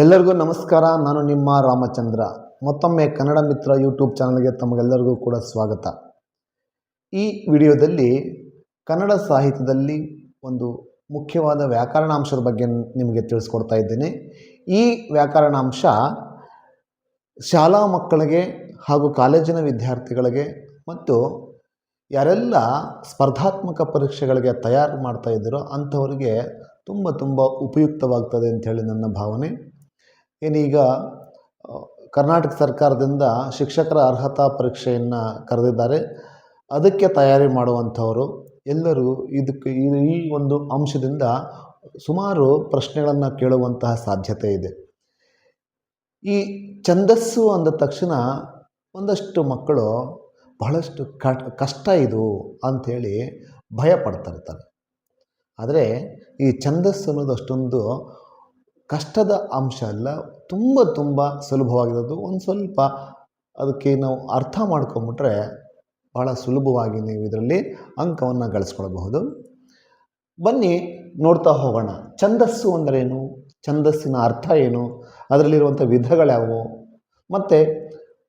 ಎಲ್ಲರಿಗೂ ನಮಸ್ಕಾರ. ನಾನು ನಿಮ್ಮ ರಾಮಚಂದ್ರ. ಮತ್ತೊಮ್ಮೆ ಕನ್ನಡ ಮಿತ್ರ ಯೂಟ್ಯೂಬ್ ಚಾನಲ್ಗೆ ತಮಗೆಲ್ಲರಿಗೂ ಕೂಡ ಸ್ವಾಗತ. ಈ ವಿಡಿಯೋದಲ್ಲಿ ಕನ್ನಡ ಸಾಹಿತ್ಯದಲ್ಲಿ ಒಂದು ಮುಖ್ಯವಾದ ವ್ಯಾಕರಣಾಂಶದ ಬಗ್ಗೆ ನಿಮಗೆ ತಿಳಿಸ್ಕೊಡ್ತಾ ಇದ್ದೇನೆ. ಈ ವ್ಯಾಕರಣಾಂಶ ಶಾಲಾ ಮಕ್ಕಳಿಗೆ ಹಾಗೂ ಕಾಲೇಜಿನ ವಿದ್ಯಾರ್ಥಿಗಳಿಗೆ ಮತ್ತು ಯಾರೆಲ್ಲ ಸ್ಪರ್ಧಾತ್ಮಕ ಪರೀಕ್ಷೆಗಳಿಗೆ ತಯಾರು ಮಾಡ್ತಾ ಇದ್ದೀರೋ ಅಂಥವರಿಗೆ ತುಂಬ ತುಂಬ ಉಪಯುಕ್ತವಾಗ್ತದೆ ಅಂಥೇಳಿ ನನ್ನ ಭಾವನೆ. ಏನೀಗ ಕರ್ನಾಟಕ ಸರ್ಕಾರದಿಂದ ಶಿಕ್ಷಕರ ಅರ್ಹತಾ ಪರೀಕ್ಷೆಯನ್ನು ಕರೆದಿದ್ದಾರೆ. ಅದಕ್ಕೆ ತಯಾರಿ ಮಾಡುವಂಥವರು ಎಲ್ಲರೂ ಇದಕ್ಕೆ, ಈ ಒಂದು ಅಂಶದಿಂದ ಸುಮಾರು ಪ್ರಶ್ನೆಗಳನ್ನು ಕೇಳುವಂತಹ ಸಾಧ್ಯತೆ ಇದೆ. ಈ ಛಂದಸ್ಸು ಅಂದ ತಕ್ಷಣ ಒಂದಷ್ಟು ಮಕ್ಕಳು ಬಹಳಷ್ಟು ಕಷ್ಟ ಇದು ಅಂಥೇಳಿ ಭಯ ಪಡ್ತಾ ಇರ್ತಾರೆ ಆದರೆ ಈ ಛಂದಸ್ಸು ಅನ್ನೋದು ಅಷ್ಟೊಂದು ಕಷ್ಟದ ಅಂಶ ಅಲ್ಲ ತುಂಬ ತುಂಬ ಸುಲಭವಾಗಿರೋದು ಒಂದು ಸ್ವಲ್ಪ ಅದಕ್ಕೆ ನಾವು ಅರ್ಥ ಮಾಡ್ಕೊಂಬಿಟ್ರೆ ಭಾಳ ಸುಲಭವಾಗಿ ನೀವು ಇದರಲ್ಲಿ ಅಂಕವನ್ನು ಗಳಿಸ್ಕೊಳ್ಬಹುದು. ಬನ್ನಿ ನೋಡ್ತಾ ಹೋಗೋಣ. ಛಂದಸ್ಸು ಅಂದರೇನು? ಛಂದಸ್ಸಿನ ಅರ್ಥ ಏನು? ಅದರಲ್ಲಿರುವಂಥ ವಿಧಗಳ್ಯಾವು? ಮತ್ತು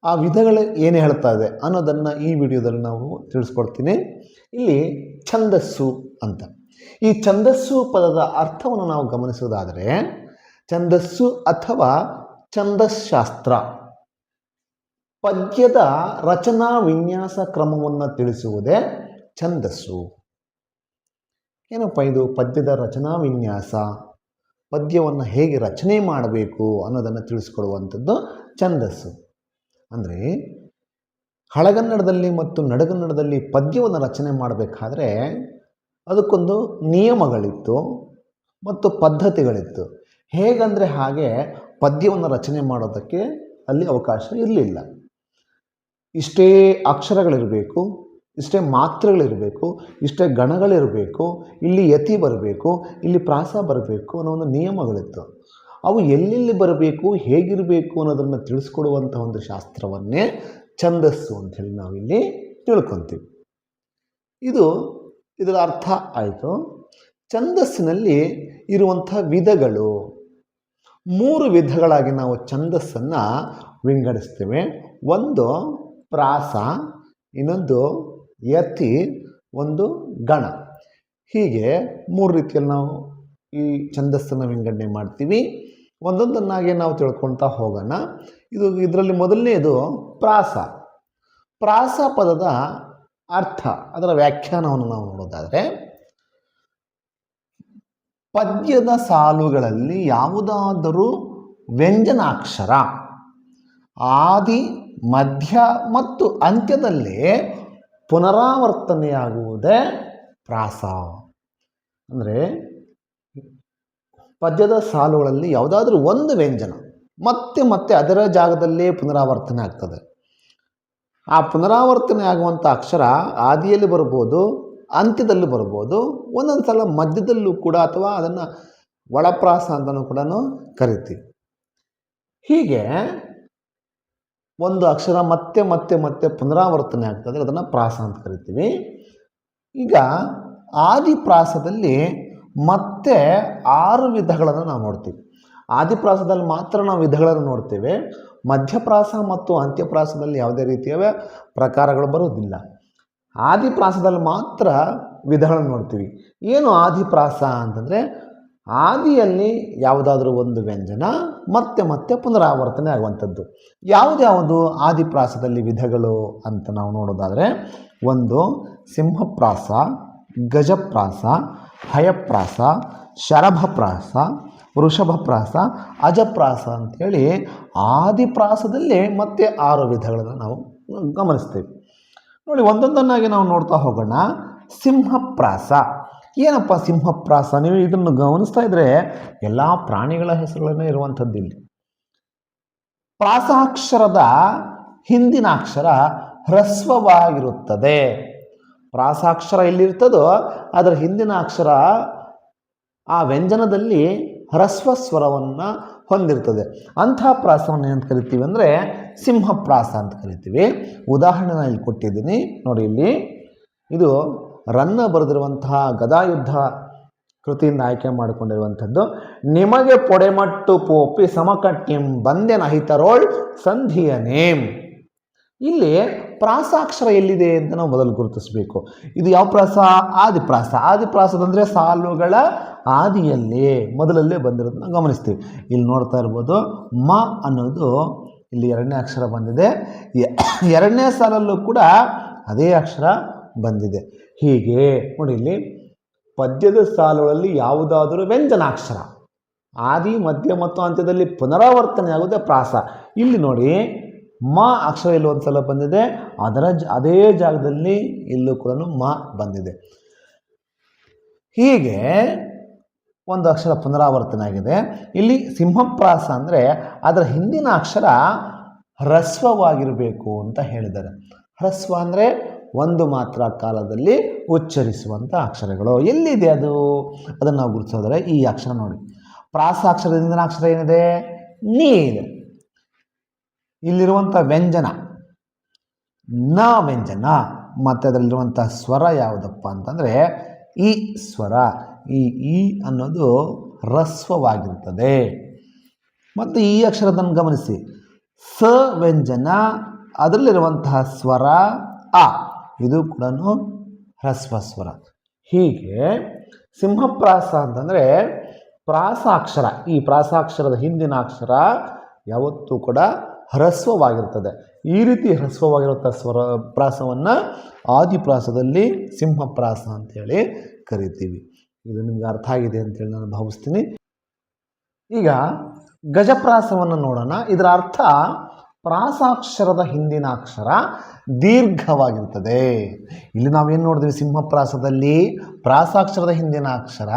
ಆ ವಿಧಗಳು ಏನು ಹೇಳ್ತಾ ಇದೆ ಅನ್ನೋದನ್ನು ಈ ವಿಡಿಯೋದಲ್ಲಿ ನಾವು ತಿಳಿಸ್ಕೊಡ್ತೀನಿ. ಇಲ್ಲಿ ಛಂದಸ್ಸು ಅಂತ. ಈ ಛಂದಸ್ಸು ಪದದ ಅರ್ಥವನ್ನು ನಾವು ಗಮನಿಸೋದಾದರೆ ಛಂದಸ್ಸು ಅಥವಾ ಛಂದಸ್ಶಾಸ್ತ್ರ ಪದ್ಯದ ರಚನಾ ವಿನ್ಯಾಸ ಕ್ರಮವನ್ನು ತಿಳಿಸುವುದೇ ಛಂದಸ್ಸು. ಏನಪ್ಪ ಇದು ಪದ್ಯದ ರಚನಾ ವಿನ್ಯಾಸ? ಪದ್ಯವನ್ನು ಹೇಗೆ ರಚನೆ ಮಾಡಬೇಕು ಅನ್ನೋದನ್ನು ತಿಳಿಸ್ಕೊಡುವಂಥದ್ದು ಛಂದಸ್ಸು. ಅಂದರೆ ಹಳಗನ್ನಡದಲ್ಲಿ ಮತ್ತು ನಡಗನ್ನಡದಲ್ಲಿ ಪದ್ಯವನ್ನು ರಚನೆ ಮಾಡಬೇಕಾದ್ರೆ ಅದಕ್ಕೊಂದು ನಿಯಮಗಳಿತ್ತು ಮತ್ತು ಪದ್ಧತಿಗಳಿತ್ತು. ಹೇಗಂದರೆ ಹಾಗೆ ಪದ್ಯವನ್ನು ರಚನೆ ಮಾಡೋದಕ್ಕೆ ಅಲ್ಲಿ ಅವಕಾಶ ಇರಲಿಲ್ಲ. ಇಷ್ಟೇ ಅಕ್ಷರಗಳಿರಬೇಕು, ಇಷ್ಟೇ ಮಾತ್ರೆಗಳಿರಬೇಕು, ಇಷ್ಟೇ ಗಣಗಳಿರಬೇಕು, ಇಲ್ಲಿ ಯತಿ ಬರಬೇಕು, ಇಲ್ಲಿ ಪ್ರಾಸ ಬರಬೇಕು ಅನ್ನೋ ಒಂದು ನಿಯಮಗಳಿತ್ತು. ಅವು ಎಲ್ಲೆಲ್ಲಿ ಬರಬೇಕು, ಹೇಗಿರಬೇಕು ಅನ್ನೋದನ್ನು ತಿಳಿಸ್ಕೊಡುವಂಥ ಒಂದು ಶಾಸ್ತ್ರವನ್ನೇ ಛಂದಸ್ಸು ಅಂಥೇಳಿ ನಾವಿಲ್ಲಿ ತಿಳ್ಕೊತೀವಿ. ಇದು ಇದರ ಅರ್ಥ ಆಯಿತು. ಛಂದಸ್ಸಿನಲ್ಲಿ ಇರುವಂಥ ವಿಧಗಳು ಮೂರು ವಿಧಗಳಾಗಿ ನಾವು ಛಂದಸ್ಸನ್ನು ವಿಂಗಡಿಸ್ತೇವೆ. ಒಂದು ಪ್ರಾಸ, ಇನ್ನೊಂದು ಯತಿ, ಒಂದು ಗಣ. ಹೀಗೆ ಮೂರು ರೀತಿಯಲ್ಲಿ ನಾವು ಈ ಛಂದಸ್ಸನ್ನು ವಿಂಗಡಣೆ ಮಾಡ್ತೀವಿ. ಒಂದೊಂದನ್ನಾಗಿ ನಾವು ತಿಳ್ಕೊಳ್ತಾ ಹೋಗೋಣ. ಇದು ಇದರಲ್ಲಿ ಮೊದಲನೇದು ಪ್ರಾಸ. ಪ್ರಾಸ ಪದದ ಅರ್ಥ, ಅದರ ವ್ಯಾಖ್ಯಾನವನ್ನು ನಾವು ನೋಡೋದಾದರೆ ಪದ್ಯದ ಸಾಲುಗಳಲ್ಲಿ ಯಾವುದಾದರೂ ವ್ಯಂಜನಾಕ್ಷರ, ಆದಿ, ಮಧ್ಯ ಮತ್ತು ಅಂತ್ಯದಲ್ಲಿ ಪುನರಾವರ್ತನೆಯಾಗುವುದೇ ಪ್ರಾಸ. ಅಂದರೆ ಪದ್ಯದ ಸಾಲುಗಳಲ್ಲಿ ಯಾವುದಾದ್ರೂ ಒಂದು ವ್ಯಂಜನ ಮತ್ತೆ ಮತ್ತೆ ಅದರ ಜಾಗದಲ್ಲೇ ಪುನರಾವರ್ತನೆ ಆಗ್ತದೆ. ಆ ಪುನರಾವರ್ತನೆ ಆಗುವಂಥ ಅಕ್ಷರ ಆದಿಯಲ್ಲಿ ಬರ್ಬೋದು ಅಂತ್ಯದಲ್ಲಿ ಬರ್ಬೋದು, ಒಂದೊಂದು ಸಲ ಮಧ್ಯದಲ್ಲೂ ಕೂಡ ಅಥವಾ ಅದನ್ನು ಒಳಪ್ರಾಸ ಅಂತಲೂ ಕೂಡ ಕರಿತೀವಿ. ಹೀಗೆ ಒಂದು ಅಕ್ಷರ ಮತ್ತೆ ಮತ್ತೆ ಮತ್ತೆ ಪುನರಾವರ್ತನೆ ಆಗ್ತದೆ, ಅದನ್ನು ಪ್ರಾಸ ಅಂತ ಕರಿತೀವಿ. ಈಗ ಆದಿಪ್ರಾಸದಲ್ಲಿ ಮತ್ತೆ ಆರು ವಿಧಗಳನ್ನು ನಾವು ನೋಡ್ತೀವಿ. ಆದಿಪ್ರಾಸದಲ್ಲಿ ಮಾತ್ರ ನಾವು ವಿಧಗಳನ್ನು ನೋಡ್ತೇವೆ. ಮಧ್ಯಪ್ರಾಸ ಮತ್ತು ಅಂತ್ಯಪ್ರಾಸದಲ್ಲಿ ಯಾವುದೇ ರೀತಿಯ ಪ್ರಕಾರಗಳು ಬರುವುದಿಲ್ಲ. ಆದಿಪ್ರಾಸದಲ್ಲಿ ಮಾತ್ರ ವಿಧಗಳನ್ನು ನೋಡ್ತೀವಿ. ಏನು ಆದಿಪ್ರಾಸ ಅಂತಂದರೆ ಆದಿಯಲ್ಲಿ ಯಾವುದಾದ್ರೂ ಒಂದು ವ್ಯಂಜನ ಮತ್ತೆ ಮತ್ತೆ ಪುನರಾವರ್ತನೆ ಆಗುವಂಥದ್ದು. ಯಾವುದ್ಯಾವುದು ಆದಿಪ್ರಾಸದಲ್ಲಿ ವಿಧಗಳು ಅಂತ ನಾವು ನೋಡೋದಾದರೆ ಒಂದು ಸಿಂಹಪ್ರಾಸ, ಗಜಪ್ರಾಸ, ಹಯಪ್ರಾಸ, ಶರಭಪ್ರಾಸ, ವೃಷಭಪ್ರಾಸ, ಅಜಪ್ರಾಸ ಅಂಥೇಳಿ ಆದಿಪ್ರಾಸದಲ್ಲಿ ಮತ್ತೆ ಆರು ವಿಧಗಳನ್ನು ನಾವು ಗಮನಿಸ್ತೇವೆ. ನೋಡಿ, ಒಂದೊಂದನ್ನಾಗಿ ನಾವು ನೋಡ್ತಾ ಹೋಗೋಣ. ಸಿಂಹಪ್ರಾಸ. ಏನಪ್ಪ ಸಿಂಹಪ್ರಾಸ? ನೀವು ಇದನ್ನು ಗಮನಿಸ್ತಾ ಇದ್ದರೆ ಎಲ್ಲ ಪ್ರಾಣಿಗಳ ಹೆಸರುಗಳನ್ನೇ ಇರುವಂಥದ್ದು ಇಲ್ಲಿ. ಪ್ರಾಸಾಕ್ಷರದ ಹಿಂದಿನ ಅಕ್ಷರ ಹ್ರಸ್ವವಾಗಿರುತ್ತದೆ. ಪ್ರಾಸಾಕ್ಷರ ಎಲ್ಲಿರ್ತದೋ, ಅದರ ಹಿಂದಿನ ಅಕ್ಷರ ಆ ವ್ಯಂಜನದಲ್ಲಿ ಹ್ರಸ್ವ ಸ್ವರವನ್ನು ಹೊಂದಿರ್ತದೆ. ಅಂಥ ಪ್ರಾಸವನ್ನು ಏನಂತ ಕರಿತೀವಿ ಅಂದರೆ ಸಿಂಹಪ್ರಾಸ ಅಂತ ಕರಿತೀವಿ. ಉದಾಹರಣೆ ನಾನು ಇಲ್ಲಿ ಕೊಟ್ಟಿದ್ದೀನಿ. ನೋಡಿ ಇಲ್ಲಿ. ಇದು ರನ್ನ ಬರೆದಿರುವಂತಹ ಗದಾಯುದ್ಧ ಕೃತಿಯಿಂದ ಆಯ್ಕೆ ಮಾಡಿಕೊಂಡಿರುವಂಥದ್ದು. ನಿಮಗೆ ಪೊಡೆಮಟ್ಟು ಪೋಪಿ ಸಮಕಟ್ಟಿಂ ಬಂದೆ ನಹಿತರೋಳ್ ಸಂಧಿಯ ನೇಮ್ ಇಲ್ಲಿ ಪ್ರಾಸಾಕ್ಷರ ಎಲ್ಲಿದೆ ಅಂತ ನಾವು ಮೊದಲು ಗುರುತಿಸಬೇಕು. ಇದು ಯಾವ ಪ್ರಾಸ? ಆದಿಪ್ರಾಸ ಆದಿಪ್ರಾಸದಂದರೆ ಸಾಲುಗಳ ಆದಿಯಲ್ಲಿ ಮೊದಲಲ್ಲೇ ಬಂದಿರೋದನ್ನ ಗಮನಿಸ್ತೀವಿ. ಇಲ್ಲಿ ನೋಡ್ತಾ ಇರ್ಬೋದು ಮ ಅನ್ನೋದು ಇಲ್ಲಿ ಎರಡನೇ ಅಕ್ಷರ ಬಂದಿದೆ. ಎರಡನೇ ಸಾಲಲ್ಲೂ ಕೂಡ ಅದೇ ಅಕ್ಷರ ಬಂದಿದೆ. ಹೀಗೆ ನೋಡಿ ಇಲ್ಲಿ ಪದ್ಯದ ಸಾಲುಗಳಲ್ಲಿ ಯಾವುದಾದರೂ ವ್ಯಂಜನಾಕ್ಷರ. ಆದಿ, ಮಧ್ಯ ಮತ್ತು ಅಂತ್ಯದಲ್ಲಿ ಪುನರಾವರ್ತನೆ ಆಗುತ್ತೆ ಪ್ರಾಸ. ಇಲ್ಲಿ ನೋಡಿ ಮ ಅಕ್ಷರ ಇಲ್ಲಿ ಒಂದು ಸಲ ಬಂದಿದೆ, ಅದರ ಅದೇ ಜಾಗದಲ್ಲಿ ಇಲ್ಲೂ ಕೂಡ ಮ ಬಂದಿದೆ. ಹೀಗೆ ಒಂದು ಅಕ್ಷರ ಪುನರಾವರ್ತನೆ ಆಗಿದೆ. ಇಲ್ಲಿ ಸಿಂಹಪ್ರಾಸ ಅಂದರೆ ಅದರ ಹಿಂದಿನ ಅಕ್ಷರ ಹ್ರಸ್ವವಾಗಿರಬೇಕು ಅಂತ ಹೇಳಿದ್ದಾರೆ. ಹ್ರಸ್ವ ಅಂದರೆ ಒಂದು ಮಾತ್ರ ಕಾಲದಲ್ಲಿ ಉಚ್ಚರಿಸುವಂಥ ಅಕ್ಷರಗಳು. ಎಲ್ಲಿದೆ ಅದು? ಅದನ್ನು ನಾವು ಗುರುತಿಸೋದ್ರೆ ಈ ಅಕ್ಷರ ನೋಡಿ. ಪ್ರಾಸ ಅಕ್ಷರದಿಂದ ಅಕ್ಷರ ಏನಿದೆ? ನೀ ಇದೆ ಇಲ್ಲಿರುವಂಥ ವ್ಯಂಜನ. ನ ವ್ಯಂಜನ. ಮತ್ತು ಅದರಲ್ಲಿರುವಂಥ ಸ್ವರ ಯಾವುದಪ್ಪ ಅಂತಂದರೆ, ಈ ಸ್ವರ, ಈ ಈ ಅನ್ನೋದು ಹ್ರಸ್ವವಾಗಿರ್ತದೆ ಮತ್ತು ಈ ಅಕ್ಷರದನ್ನು ಗಮನಿಸಿ. ಸ ವ್ಯಂಜನ, ಅದರಲ್ಲಿರುವಂತಹ ಸ್ವರ ಆ ಇದು ಕೂಡ ಹ್ರಸ್ವ ಸ್ವರ. ಹೀಗೆ ಸಿಂಹಪ್ರಾಸ ಅಂತಂದರೆ ಪ್ರಾಸಾಕ್ಷರ. ಈ ಪ್ರಾಸಾಕ್ಷರದ ಹಿಂದಿನ ಅಕ್ಷರ ಯಾವತ್ತೂ ಕೂಡ ಹ್ರಸ್ವವಾಗಿರ್ತದೆ ಈ ರೀತಿ ಹ್ರಸ್ವವಾಗಿರುವಂಥ ಸ್ವರ ಪ್ರಾಸವನ್ನು ಆದಿಪ್ರಾಸದಲ್ಲಿ ಸಿಂಹಪ್ರಾಸ ಅಂತೇಳಿ ಕರಿತೀವಿ. ಇದು ನಿಮ್ಗೆ ಅರ್ಥ ಆಗಿದೆ ಅಂತೇಳಿ ನಾನು ಭಾವಿಸ್ತೀನಿ. ಈಗ ಗಜಪ್ರಾಸವನ್ನು ನೋಡೋಣ. ಇದರ ಅರ್ಥ ಪ್ರಾಸಾಕ್ಷರದ ಹಿಂದಿನ ಅಕ್ಷರ ದೀರ್ಘವಾಗಿರ್ತದೆ. ಇಲ್ಲಿ ನಾವೇನು ನೋಡಿದ್ವಿ? ಸಿಂಹಪ್ರಾಸದಲ್ಲಿ ಪ್ರಾಸಾಕ್ಷರದ ಹಿಂದಿನ ಅಕ್ಷರ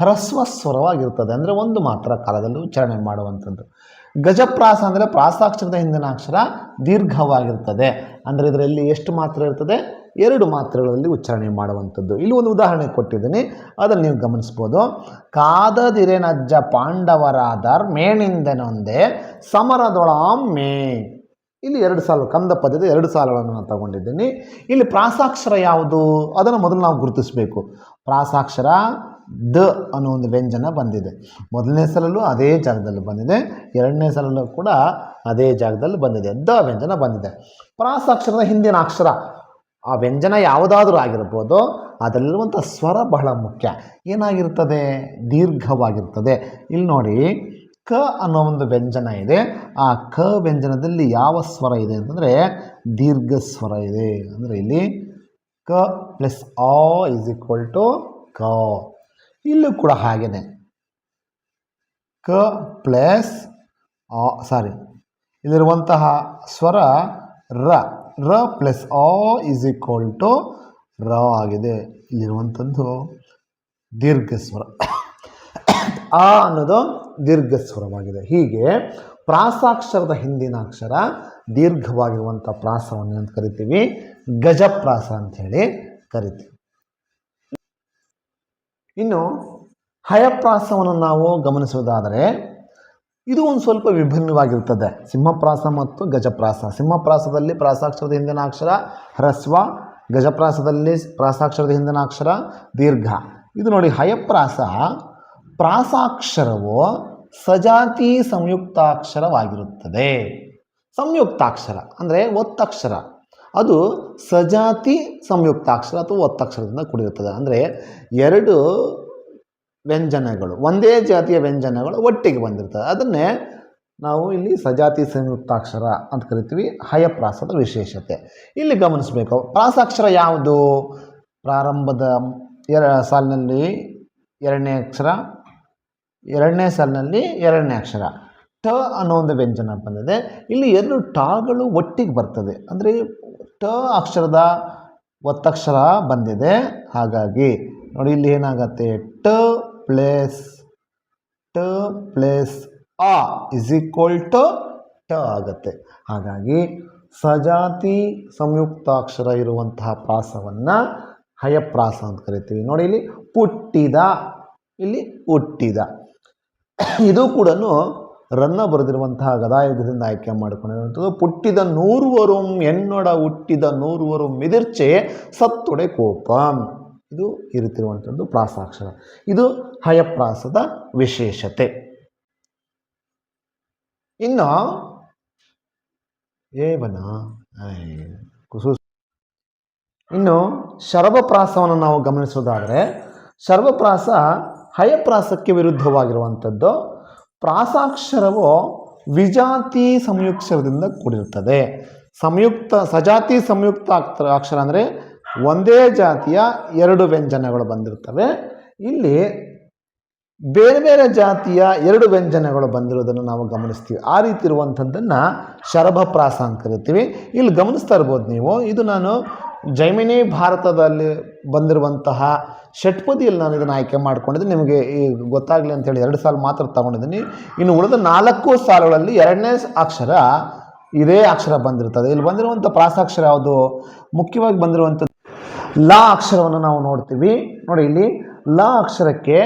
ಹ್ರಸ್ವ ಸ್ವರವಾಗಿರ್ತದೆ. ಅಂದರೆ ಒಂದು ಮಾತ್ರ ಕಾಲದಲ್ಲಿ ಉಚ್ಚಾರಣೆ ಮಾಡುವಂಥದ್ದು. ಗಜಪ್ರಾಸ ಅಂದರೆ ಪ್ರಾಸಾಕ್ಷರದ ಹಿಂದಿನ ಅಕ್ಷರ ದೀರ್ಘವಾಗಿರ್ತದೆ. ಅಂದರೆ ಇದರಲ್ಲಿ ಎಷ್ಟು ಮಾತ್ರ ಇರ್ತದೆ? ಎರಡು ಮಾತ್ರೆಗಳಲ್ಲಿ ಉಚ್ಚಾರಣೆ ಮಾಡುವಂಥದ್ದು. ಇಲ್ಲಿ ಒಂದು ಉದಾಹರಣೆ ಕೊಟ್ಟಿದ್ದೀನಿ. ಅದನ್ನು ನೀವು ಗಮನಿಸ್ಬೋದು. ಕಾದದಿರೆನಜ್ಜ ಪಾಂಡವರಾದರ್ ಮೇಣಿಂದನೊಂದೇ ಮೇ. ಇಲ್ಲಿ ಎರಡು ಸಾಲು, ಕಂದ ಪದ್ಯದ ಎರಡು ಸಾಲುಗಳನ್ನು ನಾನು ತಗೊಂಡಿದ್ದೀನಿ. ಇಲ್ಲಿ ಪ್ರಾಸಾಕ್ಷರ ಯಾವುದು? ಅದನ್ನು ಮೊದಲು ನಾವು ಗುರುತಿಸಬೇಕು. ಪ್ರಾಸಾಕ್ಷರ ದ ಅನ್ನೋ ಒಂದು ವ್ಯಂಜನ ಬಂದಿದೆ. ಮೊದಲನೇ ಸಲಲ್ಲೂ ಅದೇ ಜಾಗದಲ್ಲಿ ಬಂದಿದೆ. ಎರಡನೇ ಸಲಲ್ಲೂ ಕೂಡ ಅದೇ ಜಾಗದಲ್ಲಿ ಬಂದಿದೆ. ದ ವ್ಯಂಜನ ಬಂದಿದೆ. ಪ್ರಾಸಾಕ್ಷರದ ಹಿಂದಿನ ಅಕ್ಷರ, ಆ ವ್ಯಂಜನ ಯಾವುದಾದ್ರೂ ಆಗಿರ್ಬೋದು, ಅದರಲ್ಲಿರುವಂಥ ಸ್ವರ ಬಹಳ ಮುಖ್ಯ. ಏನಾಗಿರ್ತದೆ? ದೀರ್ಘವಾಗಿರ್ತದೆ. ಇಲ್ಲಿ ನೋಡಿ, ಕ ಅನ್ನೋ ಒಂದು ವ್ಯಂಜನ ಇದೆ. ಆ ಕ ವ್ಯಂಜನದಲ್ಲಿ ಯಾವ ಸ್ವರ ಇದೆ ಅಂತಂದರೆ ದೀರ್ಘ ಸ್ವರ ಇದೆ. ಅಂದರೆ ಇಲ್ಲಿ ಕ ಪ್ಲಸ್ ಆ ಇಸ್ ಈಕ್ವಲ್ ಟು ಕ. ಇಲ್ಲೂ ಕೂಡ ಹಾಗೆಯೇ ಕ ಪ್ಲಸ್, ಆ, ಸಾರಿ. ಇಲ್ಲಿರುವಂತಹ ಸ್ವರ ರ ರ ಪ್ಲಸ್ ಆ ಇಸ್ ಈಕ್ವಲ್ ಟು ರ ಆಗಿದೆ. ಇಲ್ಲಿರುವಂಥದ್ದು ದೀರ್ಘ ಸ್ವರ. ಆ ಅನ್ನೋದು ದೀರ್ಘ ಸ್ವರವಾಗಿದೆ. ಹೀಗೆ ಪ್ರಾಸಾಕ್ಷರದ ಹಿಂದಿನ ಅಕ್ಷರ ದೀರ್ಘವಾಗಿರುವಂಥ ಪ್ರಾಸವನ್ನು ಅಂತ ಕರಿತೀವಿ. ಗಜಪ್ರಾಸ ಅಂಥೇಳಿ ಕರಿತೀವಿ. ಇನ್ನು ಹಯಪ್ರಾಸವನ್ನು ನಾವು ಗಮನಿಸುವುದಾದರೆ, ಇದು ಒಂದು ಸ್ವಲ್ಪ ವಿಭಿನ್ನವಾಗಿರುತ್ತದೆ ಸಿಂಹಪ್ರಾಸ ಮತ್ತು ಗಜಪ್ರಾಸ. ಸಿಂಹಪ್ರಾಸದಲ್ಲಿ ಪ್ರಾಸಾಕ್ಷರದ ಹಿಂದಿನ ಅಕ್ಷರ ಹ್ರಸ್ವ, ಗಜಪ್ರಾಸದಲ್ಲಿ ಪ್ರಾಸಾಕ್ಷರದ ಹಿಂದಿನ ಅಕ್ಷರ ದೀರ್ಘ. ಇದು ನೋಡಿ, ಹಯಪ್ರಾಸ ಪ್ರಾಸಾಕ್ಷರವು ಸಜಾತಿ ಸಂಯುಕ್ತಾಕ್ಷರವಾಗಿರುತ್ತದೆ. ಸಂಯುಕ್ತಾಕ್ಷರ ಅಂದರೆ ಒತ್ತಕ್ಷರ. ಅದು ಸಜಾತಿ ಸಂಯುಕ್ತಾಕ್ಷರ ಅಥವಾ ಒತ್ತಕ್ಷರದಿಂದ ಕೂಡಿರುತ್ತದೆ. ಅಂದರೆ ಎರಡು ವ್ಯಂಜನಗಳು, ಒಂದೇ ಜಾತಿಯ ವ್ಯಂಜನಗಳು ಒಟ್ಟಿಗೆ ಬಂದಿರ್ತದೆ ಅದನ್ನೇ ನಾವು ಇಲ್ಲಿ ಸಜಾತಿ ಸಂಯುಕ್ತಾಕ್ಷರ ಅಂತ ಕರಿತೀವಿ, ಹಯಪ್ರಾಸದ ವಿಶೇಷತೆ. ಇಲ್ಲಿ ಗಮನಿಸಬೇಕು, ಪ್ರಾಸಾಕ್ಷರ ಯಾವುದು? ಪ್ರಾರಂಭದ ಎರ, ಸಾಲಿನಲ್ಲಿ ಎರಡನೇ ಅಕ್ಷರ, ಎರಡನೇ ಸಾಲಿನಲ್ಲಿ ಎರಡನೇ ಅಕ್ಷರ. ಟ ಅನ್ನೋ ಒಂದು ವ್ಯಂಜನ ಬಂದಿದೆ. ಇಲ್ಲಿ ಎರಡು ಟಗಳು ಒಟ್ಟಿಗೆ ಬರ್ತದೆ. ಅಂದರೆ ಟ ಅಕ್ಷರದ ಒತ್ತಕ್ಷರ ಬಂದಿದೆ? ಹಾಗಾಗಿ ನೋಡಿ ಇಲ್ಲಿ ಏನಾಗತ್ತೆ? ಟ ಪ್ಲೇಸ್ ಟ ಪ್ಲೇಸ್ ಆ ಇಸ್ ಈಕ್ವಲ್ ಟು ಟ ಆಗುತ್ತೆ. ಹಾಗಾಗಿ ಸಜಾತಿ ಸಂಯುಕ್ತಾಕ್ಷರ ಇರುವಂತಹ ಪ್ರಾಸವನ್ನು ಹಯಪ್ರಾಸ ಅಂತ ಕರಿತೀವಿ. ನೋಡಿ ಇಲ್ಲಿ ಪುಟ್ಟಿದ ಇಲ್ಲಿ ಹುಟ್ಟಿದ. ಇದು ಕೂಡ ರನ್ನ ಬರೆದಿರುವಂತಹ ಗದಾಯುಗದಿಂದ ಆಯ್ಕೆ ಮಾಡಿಕೊಂಡಿರುವಂಥದ್ದು. ಪುಟ್ಟಿದ ನೂರುವರುಂ ಎನ್ನೊಡ ಹುಟ್ಟಿದ ನೂರುವರುಂ ಮಿದಿರ್ಚೆ ಸತ್ತೊಡೆ ಕೋಪ. ಇದು ಇರುತ್ತಿರುವಂಥದ್ದು ಪ್ರಾಸಾಕ್ಷರ. ಇದು ಹಯಪ್ರಾಸದ ವಿಶೇಷತೆ. ಇನ್ನು ಏವನ? ಕುಸು ಇನ್ನು ಶರಭಪ್ರಾಸವನ್ನು ನಾವು ಗಮನಿಸೋದಾದರೆ, ಶರ್ವಪ್ರಾಸ ಹಯಪ್ರಾಸಕ್ಕೆ ವಿರುದ್ಧವಾಗಿರುವಂಥದ್ದು. ಪ್ರಾಸಾಕ್ಷರವು ವಿಜಾತಿ ಸಂಯುಕ್ತರದಿಂದ ಕೂಡಿರುತ್ತದೆ. ಸಂಯುಕ್ತ, ಸಜಾತಿ ಸಂಯುಕ್ತ ಅಕ್ಷರ ಅಂದರೆ ಒಂದೇ ಜಾತಿಯ ಎರಡು ವ್ಯಂಜನಗಳು ಬಂದಿರ್ತವೆ ಇಲ್ಲಿ ಬೇರೆ ಬೇರೆ ಜಾತಿಯ ಎರಡು ವ್ಯಂಜನಗಳು ಬಂದಿರೋದನ್ನು ನಾವು ಗಮನಿಸ್ತೀವಿ. ಆ ರೀತಿ ಇರುವಂಥದ್ದನ್ನು ಶರಭಪ್ರಾಸ ಅಂತ ಕರಿತೀವಿ. ಇಲ್ಲಿ ಗಮನಿಸ್ತಾ ಇರ್ಬೋದು ನೀವು. ಇದು ನಾನು ಜೈಮಿನಿ ಭಾರತದಲ್ಲಿ ಬಂದಿರುವಂತಹ ಷಟ್ಪದಿಯಲ್ಲಿ ನಾನು ಇದನ್ನು ಆಯ್ಕೆ ಮಾಡ್ಕೊಂಡಿದ್ದೀನಿ. ನಿಮಗೆ ಈ ಗೊತ್ತಾಗಲಿ ಅಂತೇಳಿ ಎರಡು ಸಾಲ ಮಾತ್ರ ತಗೊಂಡಿದ್ದೀನಿ. ಇನ್ನು ಉಳಿದ ನಾಲ್ಕು ಸಾಲುಗಳಲ್ಲಿ ಎರಡನೇ ಅಕ್ಷರ ಇದೇ ಅಕ್ಷರ ಬಂದಿರ್ತದೆ ಇಲ್ಲಿ ಬಂದಿರುವಂಥ ಪ್ರಾಸಾಕ್ಷರ ಯಾವುದು? ಮುಖ್ಯವಾಗಿ ಬಂದಿರುವಂಥ ಲ ಅಕ್ಷರವನ್ನು ನಾವು ನೋಡ್ತೀವಿ. ನೋಡಿ ಇಲ್ಲಿ ಲ ಅಕ್ಷರಕ್ಕೆ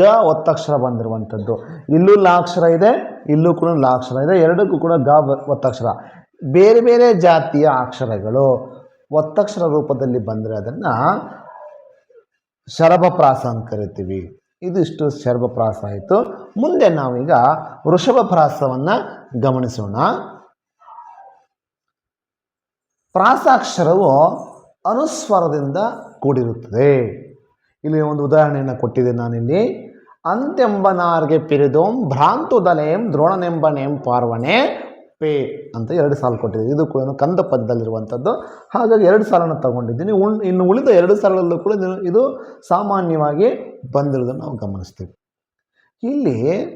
ಗ ಒತ್ತಕ್ಷರ ಬಂದಿರುವಂಥದ್ದು. ಇಲ್ಲೂ ಲ ಅಕ್ಷರ ಇದೆ, ಇಲ್ಲೂ ಕೂಡ ಲ ಅಕ್ಷರ ಇದೆ. ಎರಡಕ್ಕೂ ಕೂಡ ಗ ಒತ್ತಕ್ಷರ. ಬೇರೆ ಬೇರೆ ಜಾತಿಯ ಅಕ್ಷರಗಳು. ಒತ್ತಕ್ಷರ ರೂಪದಲ್ಲಿ ಬಂದರೆ ಅದನ್ನು ಶರಭಪ್ರಾಸ ಅಂತ ಕರಿತೀವಿ. ಇದಿಷ್ಟು ಶರಭಪ್ರಾಸ ಆಯಿತು. ಮುಂದೆ ನಾವೀಗ ವೃಷಭಪ್ರಾಸವನ್ನು ಗಮನಿಸೋಣ. ಪ್ರಾಸಾಕ್ಷರವು ಅನುಸ್ವರದಿಂದ ಕೂಡಿರುತ್ತದೆ. ಇಲ್ಲಿ ಒಂದು ಉದಾಹರಣೆಯನ್ನು ಕೊಟ್ಟಿದೆ ನಾನಿಲ್ಲಿ. ಅಂತೆಂಬನಾರ್ಗೆ ಪಿರಿದೋಂ ಭ್ರಾಂತುದಲೇಂ ದ್ರೋಣನೆಂಬನೆಂ ಪಾರ್ವಣೆ ಪೇ ಅಂತ ಎರಡು ಸಾಲು ಕೊಟ್ಟಿದೆ ಇದು ಕೂಡ ಕಂದ ಪದದಲ್ಲಿರುವಂಥದ್ದು. ಹಾಗಾಗಿ ಎರಡು ಸಾಲನ್ನು ತಗೊಂಡಿದ್ದೀನಿ ಉಳ್, ಇನ್ನು ಉಳಿದ ಎರಡು ಸಾಲಲ್ಲೂ ಕೂಡ ಇದು- ಸಾಮಾನ್ಯವಾಗಿ ಬಂದಿರೋದನ್ನು ನಾವು ಗಮನಿಸ್ತೀವಿ. ಇಲ್ಲಿ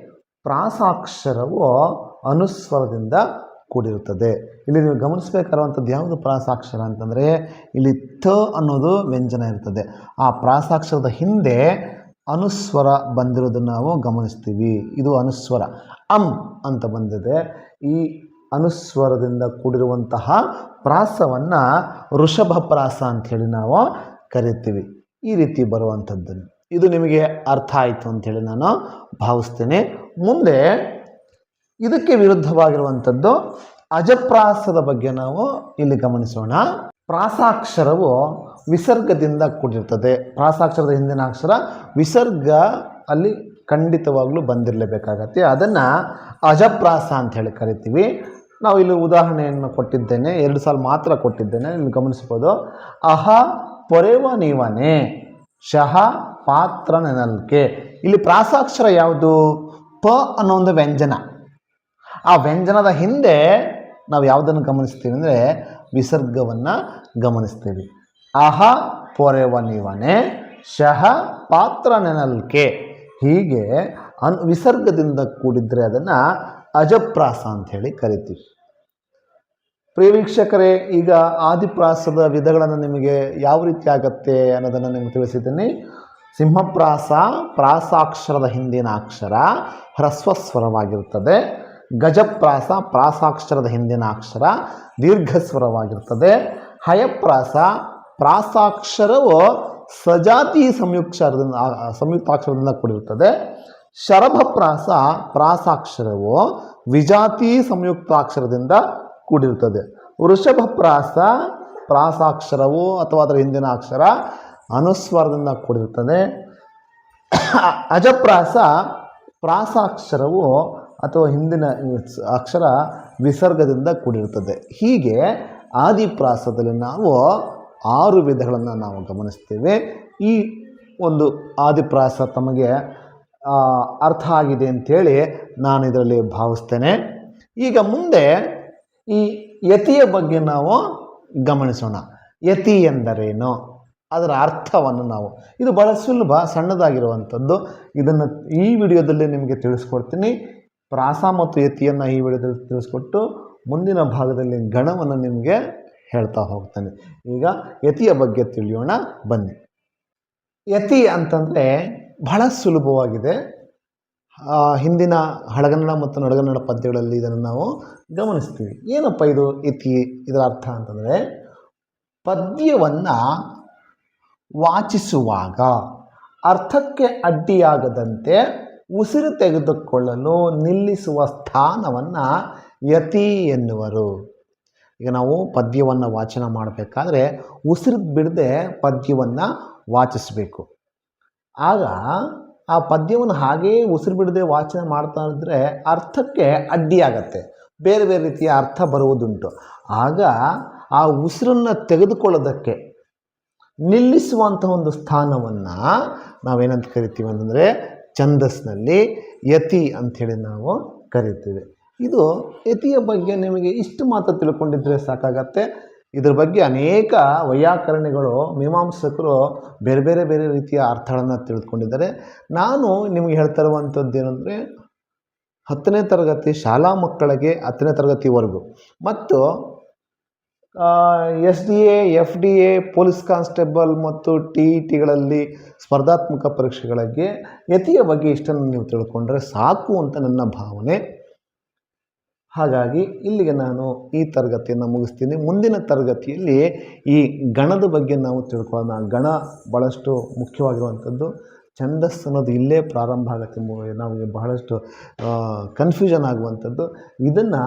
ಪ್ರಾಸಾಕ್ಷರವು ಅನುಸ್ವರದಿಂದ ಕೂಡಿರುತ್ತದೆ. ಇಲ್ಲಿ ನೀವು ಗಮನಿಸಬೇಕಾಗಿರುವಂಥದ್ದು ಯಾವುದು ಪ್ರಾಸಾಕ್ಷರ ಅಂತಂದರೆ ಇಲ್ಲಿ ಥ ಅನ್ನೋದು ವ್ಯಂಜನ ಇರ್ತದೆ. ಆ ಪ್ರಾಸಾಕ್ಷರದ ಹಿಂದೆ ಅನುಸ್ವರ ಬಂದಿರೋದನ್ನು ನಾವು ಗಮನಿಸ್ತೀವಿ. ಇದು ಅನುಸ್ವರ. ಅಂ ಅಂತ ಬಂದಿದೆ. ಈ ಅನುಸ್ವರದಿಂದ ಕೂಡಿರುವಂತಹ ಪ್ರಾಸವನ್ನು ಋಷಭ ಪ್ರಾಸ ಅಂಥೇಳಿ ನಾವು ಕರಿತೀವಿ. ಈ ರೀತಿ ಬರುವಂಥದ್ದನ್ನು ಇದು ನಿಮಗೆ ಅರ್ಥ ಆಯಿತು ಅಂಥೇಳಿ ನಾನು ಭಾವಿಸ್ತೇನೆ. ಮುಂದೆ ಇದಕ್ಕೆ ವಿರುದ್ಧವಾಗಿರುವಂಥದ್ದು ಅಜಪ್ರಾಸದ ಬಗ್ಗೆ ನಾವು ಇಲ್ಲಿ ಗಮನಿಸೋಣ. ಪ್ರಾಸಾಕ್ಷರವು ವಿಸರ್ಗದಿಂದ ಕೂಡಿರ್ತದೆ. ಪ್ರಾಸಾಕ್ಷರದ ಹಿಂದಿನ ಅಕ್ಷರ ವಿಸರ್ಗ ಅಲ್ಲಿ ಖಂಡಿತವಾಗ್ಲೂ ಬಂದಿರಲೇಬೇಕಾಗತ್ತೆ. ಅದನ್ನು ಅಜಪ್ರಾಸ ಅಂತ ಹೇಳಿ ಕರಿತೀವಿ. ನಾವು ಇಲ್ಲಿ ಉದಾಹರಣೆಯನ್ನು ಕೊಟ್ಟಿದ್ದೇನೆ, ಎರಡು ಸಾಲ ಮಾತ್ರ ಕೊಟ್ಟಿದ್ದೇನೆ ನೀವು ಗಮನಿಸ್ಬೋದು. ಅಹ ಪೊರೆವ ನೀವನೇ, ಶಹ ಪಾತ್ರ ನೆನಲ್ಕೆ. ಇಲ್ಲಿ ಪ್ರಾಸಾಕ್ಷರ ಯಾವುದು? ಪ ಅನ್ನೋ ಒಂದು ವ್ಯಂಜನ. ಆ ವ್ಯಂಜನದ ಹಿಂದೆ ನಾವು ಯಾವುದನ್ನು ಗಮನಿಸ್ತೀವಿ ಅಂದರೆ ವಿಸರ್ಗವನ್ನು ಗಮನಿಸ್ತೀವಿ. ಅಹ ಪೊರೆವ ನೀವನೆ, ಶಹ ಪಾತ್ರ ನೆನಲ್ಕೆ. ಹೀಗೆ ಅನ್ ವಿಸರ್ಗದಿಂದ ಕೂಡಿದರೆ ಅದನ್ನು ಅಜಪ್ರಾಸ ಅಂತ ಹೇಳಿ ಕರಿತೀವಿ. ಪ್ರಿಯ ವೀಕ್ಷಕರೇ, ಈಗ ಆದಿಪ್ರಾಸದ ವಿಧಗಳನ್ನು ನಿಮಗೆ ಯಾವ ರೀತಿ ಆಗತ್ತೆ ಅನ್ನೋದನ್ನು ನಿಮಗೆ ತಿಳಿಸಿದ್ದೀನಿ. ಸಿಂಹಪ್ರಾಸ ಪ್ರಾಸಾಕ್ಷರದ ಹಿಂದಿನ ಅಕ್ಷರ ಹ್ರಸ್ವಸ್ವರವಾಗಿರುತ್ತದೆ ಗಜಪ್ರಾಸ ಪ್ರಾಸಾಕ್ಷರದ ಹಿಂದಿನ ಅಕ್ಷರ ದೀರ್ಘಸ್ವರವಾಗಿರ್ತದೆ. ಹಯಪ್ರಾಸ ಪ್ರಾಸಾಕ್ಷರವು ಸಜಾತಿ ಆ- ಸಂಯುಕ್ತಾಕ್ಷರದಿಂದ ಕೂಡಿರುತ್ತದೆ ಶರಭಪ್ರಾಸ, ಪ್ರಾಸಾಕ್ಷರವು ವಿಜಾತಿ ಸಂಯುಕ್ತಾಕ್ಷರದಿಂದ ಕೂಡಿರುತ್ತದೆ. ವೃಷಭಪ್ರಾಸ, ಪ್ರಾಸಾಕ್ಷರವು ಅಥವಾ ಅದರ ಹಿಂದಿನ ಅಕ್ಷರ ಅನುಸ್ವರದಿಂದ ಕೂಡಿರುತ್ತದೆ. ಅಜಪ್ರಾಸ, ಪ್ರಾಸಾಕ್ಷರವು ಅಥವಾ ಹಿಂದಿನ ಅಕ್ಷರ ವಿಸರ್ಗದಿಂದ ಕೂಡಿರುತ್ತದೆ. ಹೀಗೆ ಆದಿಪ್ರಾಸದಲ್ಲಿ ನಾವು ಆರು ವಿಧಗಳನ್ನು ನಾವು ಗಮನಿಸ್ತೇವೆ. ಈ ಒಂದು ಆದಿಪ್ರಾಸ ತಮಗೆ ಅರ್ಥ ಆಗಿದೆ ಅಂಥೇಳಿ ನಾನು ಇದರಲ್ಲಿ ಭಾವಿಸ್ತೇನೆ. ಈಗ ಮುಂದೆ ಈ ಯತಿಯ ಬಗ್ಗೆ ನಾವು ಗಮನಿಸೋಣ. ಯತಿ ಎಂದರೇನು? ಅದರ ಅರ್ಥವನ್ನು ನಾವು. ಇದು ಬಹಳ ಸುಲಭ, ಸಣ್ಣದಾಗಿರುವಂಥದ್ದು. ಇದನ್ನು ಈ ವಿಡಿಯೋದಲ್ಲಿ ನಿಮಗೆ ತಿಳಿಸ್ಕೊಡ್ತೀನಿ. ಪ್ರಾಸ ಮತ್ತು ಯತಿಯನ್ನು ಈ ವಿಡಿಯೋದಲ್ಲಿ ತಿಳಿಸ್ಕೊಟ್ಟು ಮುಂದಿನ ಭಾಗದಲ್ಲಿ ಗಣವನ್ನು ನಿಮಗೆ ಹೇಳ್ತಾ ಹೋಗ್ತೇನೆ. ಈಗ ಯತಿಯ ಬಗ್ಗೆ ತಿಳಿಯೋಣ. ಬನ್ನಿ. ಯತಿ ಅಂತಂದರೆ ಬಹಳ ಸುಲಭವಾಗಿದೆ. ಹಿಂದಿನ ಹಳಗನ್ನಡ ಮತ್ತು ನಡಗನ್ನಡ ಪದ್ಯಗಳಲ್ಲಿ ಇದನ್ನು ನಾವು ಗಮನಿಸ್ತೀವಿ. ಏನಪ್ಪ ಇದು ಇತಿ, ಇದರ ಅರ್ಥ ಅಂತಂದರೆ, ಪದ್ಯವನ್ನು ವಾಚಿಸುವಾಗ ಅರ್ಥಕ್ಕೆ ಅಡ್ಡಿಯಾಗದಂತೆ ಉಸಿರು ತೆಗೆದುಕೊಳ್ಳಲು ನಿಲ್ಲಿಸುವ ಸ್ಥಾನವನ್ನು ಯತಿ ಎನ್ನುವರು. ಈಗ ನಾವು ಪದ್ಯವನ್ನು ವಾಚನ ಮಾಡಬೇಕಾದ್ರೆ ಉಸಿರು ಬಿಡದೆ ಪದ್ಯವನ್ನು ವಾಚಿಸಬೇಕು. ಆಗ ಆ ಪದ್ಯವನ್ನು ಹಾಗೇ ಉಸಿರು ಬಿಡದೆ ವಾಚನ ಮಾಡ್ತಾ ಇದ್ದರೆ ಅರ್ಥಕ್ಕೆ ಅಡ್ಡಿಯಾಗತ್ತೆ ಬೇರೆ ಬೇರೆ ರೀತಿಯ ಅರ್ಥ ಬರುವುದುಂಟು. ಆಗ ಆ ಉಸಿರನ್ನು ತೆಗೆದುಕೊಳ್ಳೋದಕ್ಕೆ ನಿಲ್ಲಿಸುವಂಥ ಒಂದು ಸ್ಥಾನವನ್ನು ನಾವೇನಂತ ಕರಿತೀವಿ ಅಂತಂದರೆ ಛಂದಸ್ನಲ್ಲಿ ಯತಿ ಅಂಥೇಳಿ ನಾವು ಕರಿತೀವಿ. ಇದು ಯತಿಯ ಬಗ್ಗೆ ನಿಮಗೆ ಇಷ್ಟು ಮಾತ್ರ ತಿಳ್ಕೊಂಡಿದ್ರೆ ಸಾಕಾಗತ್ತೆ. ಇದ್ರ ಬಗ್ಗೆ ಅನೇಕ ವೈಯಾಕರಣಿಗಳು, ಮೀಮಾಂಸಕರು ಬೇರೆ ಬೇರೆ ಬೇರೆ ರೀತಿಯ ಅರ್ಥಗಳನ್ನು ತಿಳಿದುಕೊಂಡಿದ್ದಾರೆ. ನಾನು ನಿಮಗೆ ಹೇಳ್ತಾ ಇರುವಂಥದ್ದು ಏನಂದರೆ, ಹತ್ತನೇ ತರಗತಿ ಶಾಲಾ ಮಕ್ಕಳಿಗೆ ಹತ್ತನೇ ತರಗತಿವರೆಗೂ ಮತ್ತು S D A, F D A, police constable ಮತ್ತು ಟಿ ಇ ಟಿಗಳಲ್ಲಿ ಸ್ಪರ್ಧಾತ್ಮಕ ಪರೀಕ್ಷೆಗಳಿಗೆ ಯತಿಯ ಬಗ್ಗೆ ಇಷ್ಟನ್ನು ನೀವು ತಿಳ್ಕೊಂಡ್ರೆ ಸಾಕು ಅಂತ ನನ್ನ ಭಾವನೆ. ಹಾಗಾಗಿ ಇಲ್ಲಿಗೆ ನಾನು ಈ ತರಗತಿಯನ್ನು ಮುಗಿಸ್ತೀನಿ. ಮುಂದಿನ ತರಗತಿಯಲ್ಲಿ ಈ ಗಣದ ಬಗ್ಗೆ ನಾವು ತಿಳ್ಕೊಳ್ಳೋಣ. ಗಣ ಭಾಳಷ್ಟು ಮುಖ್ಯವಾಗಿರುವಂಥದ್ದು. ಛಂದಸ್ಸು ಅನ್ನೋದು ಇಲ್ಲೇ ಪ್ರಾರಂಭ ಆಗುತ್ತೆ ನಮಗೆ ಬಹಳಷ್ಟು ಕನ್ಫ್ಯೂಷನ್ ಆಗುವಂಥದ್ದು. ಇದನ್ನು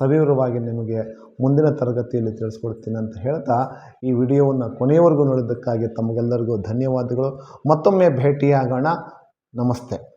ಸವಿವರವಾಗಿ ನಿಮಗೆ ಮುಂದಿನ ತರಗತಿಯಲ್ಲಿ ತಿಳಿಸ್ಕೊಡ್ತೀನಿ ಅಂತ ಹೇಳ್ತಾ ಈ ವಿಡಿಯೋವನ್ನು ಕೊನೆಯವರೆಗೂ ನೋಡಿದ್ದಕ್ಕಾಗಿ ತಮಗೆಲ್ಲರಿಗೂ ಧನ್ಯವಾದಗಳು. ಮತ್ತೊಮ್ಮೆ ಭೇಟಿಯಾಗೋಣ. ನಮಸ್ತೆ.